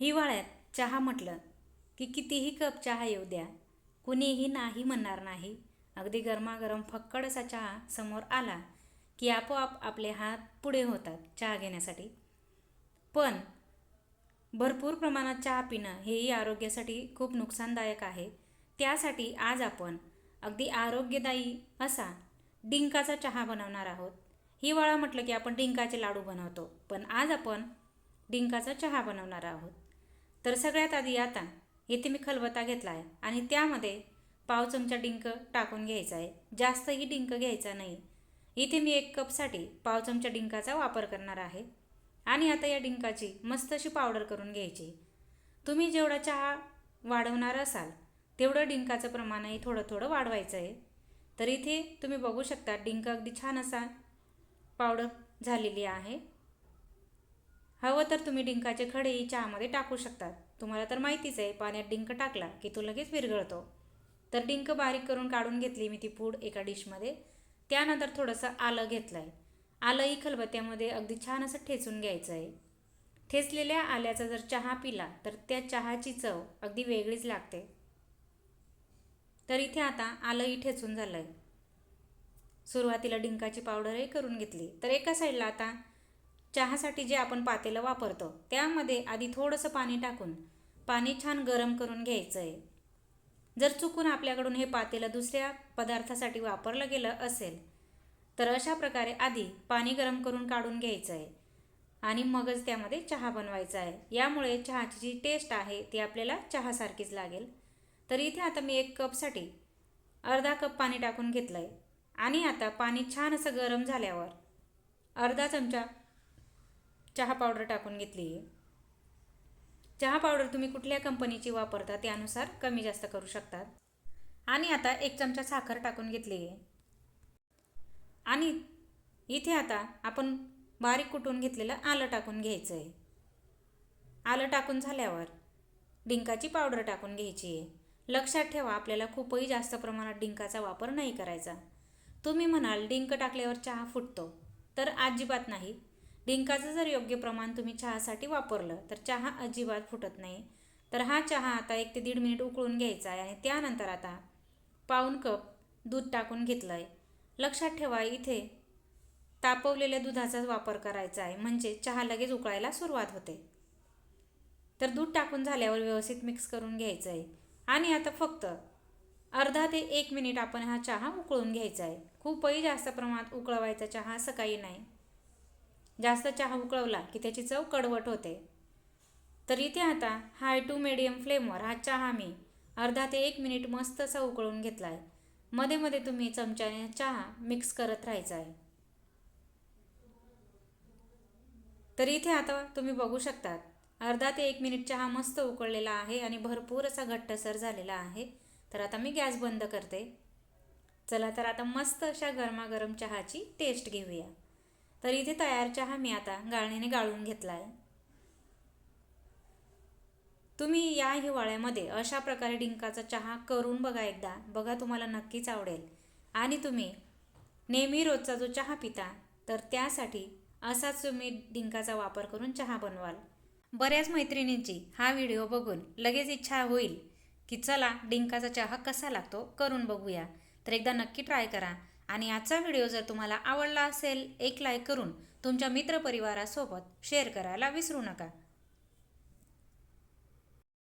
हिवाळ्यात चहा म्हटलं की कितीही कप चहा येऊ द्या. कुणीही नाही म्हणणार नाही. अगदी गरमागरम फक्कड असा चहा समोर आला की आपोआप आपले हात पुढे होतात चहा घेण्यासाठी. पण भरपूर प्रमाणात चहा पिणं हेही आरोग्यासाठी खूप नुकसानदायक आहे. त्यासाठी आज आपण अगदी आरोग्यदायी असा डिंकाचा चहा बनवणार आहोत. हिवाळा म्हटलं की आपण डिंकाचे लाडू बनवतो. पण आज आपण डिंकाचा चहा बनवणार आहोत. तर सगळ्यात आधी आता इथे मी खलबत्ता घेतला आहे आणि त्यामध्ये पाव चमचा डिंक टाकून घ्यायचा आहे. जास्तही डिंक घ्यायचा नाही. इथे मी एक कपसाठी पाव चमचा डिंकाचा वापर करणार आहे. आणि आता या डिंकाची मस्त अशी पावडर करून घ्यायची. तुम्ही जेवढा चहा वाढवणार असाल तेवढं डिंकाचं प्रमाणही थोडं थोडं वाढवायचं आहे. तर इथे तुम्ही बघू शकता डिंक अगदी छान असा पावडर झालेली आहे. हवं तर तुम्ही डिंकाचे खडेही चहामध्ये टाकू शकतात तुम्हाला तर माहितीच आहे पाण्यात डिंक टाकला की तो लगेच विरघळतो. तर डिंक बारीक करून काढून घेतली मी ती पूड एका डिशमध्ये. त्यानंतर थोडंसं आलं घेतलं आहे आलंही खलबत्त्यामध्ये अगदी छान असं ठेचून घ्यायचं आहे ठेचलेल्या आल्याचा जर चहा पिला तर त्या चहाची चव अगदी वेगळीच लागते. तर इथे आता आलंही ठेचून झालं आहे सुरुवातीला डिंकाची पावडरही करून घेतली. तर एका साईडला आता चहासाठी जे आपण पातेलं वापरतो त्यामध्ये आधी थोडंसं पाणी टाकून पाणी छान गरम करून घ्यायचं आहे जर चुकून आपल्याकडून हे पातेलं दुसऱ्या पदार्थासाठी वापरलं गेलं असेल तर अशा प्रकारे आधी पाणी गरम करून काढून घ्यायचं आहे आणि मगच त्यामध्ये चहा बनवायचा आहे यामुळे चहाची जी टेस्ट आहे ती आपल्याला चहासारखीच लागेल. तर इथे आता मी एक कपसाठी अर्धा कप पाणी टाकून घेतलं आहे आणि आता पाणी छान असं गरम झाल्यावर अर्धा चमचा चहा पावडर टाकून घेतली. आहे चहा पावडर तुम्ही कुठल्या कंपनीची वापरता त्यानुसार कमी जास्त करू शकतात. आणि आता एक चमचा साखर टाकून घेतली. आहे आणि इथे आता आपण बारीक कुटून घेतलेलं आलं टाकून घ्यायचं आहे आलं टाकून झाल्यावर डिंकाची पावडर टाकून घ्यायची. आहे लक्षात ठेवा आपल्याला खूपही जास्त प्रमाणात डिंकाचा वापर नाही करायचा. तुम्ही म्हणाल डिंक टाकल्यावर चहा फुटतो. तर अजिबात नाही. डिंकाचं जर योग्य प्रमाण तुम्ही चहासाठी वापरलं तर चहा अजिबात फुटत नाही. तर हा चहा आता एक ते दीड मिनिट उकळून घ्यायचा आहे आणि त्यानंतर आता पाऊन कप दूध टाकून घेतलं आहे लक्षात ठेवा इथे तापवलेल्या दुधाचाच वापर करायचा आहे. म्हणजे चहा लगेच उकळायला सुरुवात होते. तर दूध टाकून झाल्यावर व्यवस्थित मिक्स करून घ्यायचं आहे आणि आता फक्त अर्धा ते एक मिनिट आपण हा चहा उकळून घ्यायचा आहे. खूपही जास्त प्रमाणात उकळवायचा चहा सकाळी नाही. जास्त चहा उकळवला की त्याची चव कडवट होते. तर इथे आता हाय टू मिडियम फ्लेमवर हा चहा मी अर्धा ते एक मिनिट मस्त असा उकळून घेतला आहे मध्ये मध्ये तुम्ही चमच्याने चहा मिक्स करत राहायचा आहे तर इथे आता तुम्ही बघू शकतात अर्धा ते एक मिनिट चहा मस्त उकळलेला आहे आणि भरपूर असा घट्टसर झालेला आहे. तर आता मी गॅस बंद करते. चला तर आता मस्त अशा गरमागरम चहाची टेस्ट घेऊया. तर इथे तयार चहा मी आता गाळणीने गाळून घेतला आहे तुम्ही या हिवाळ्यामध्ये अशा प्रकारे डिंकाचा चहा करून बघा एकदा. बघा तुम्हाला नक्कीच आवडेल. आणि तुम्ही नेहमी रोजचा जो चहा पिता तर त्यासाठी असाच तुम्ही डिंकाचा वापर करून चहा बनवाल. बऱ्याच मैत्रिणींची हा व्हिडिओ बघून लगेच इच्छा होईल की चला डिंकाचा चहा कसा लागतो करून बघूया. तर एकदा नक्की ट्राय करा. आणि आजचा व्हिडिओ जर तुम्हाला आवडला असेल एक लाईक करून तुमच्या मित्रपरिवारासोबत शेअर करायला विसरू नका.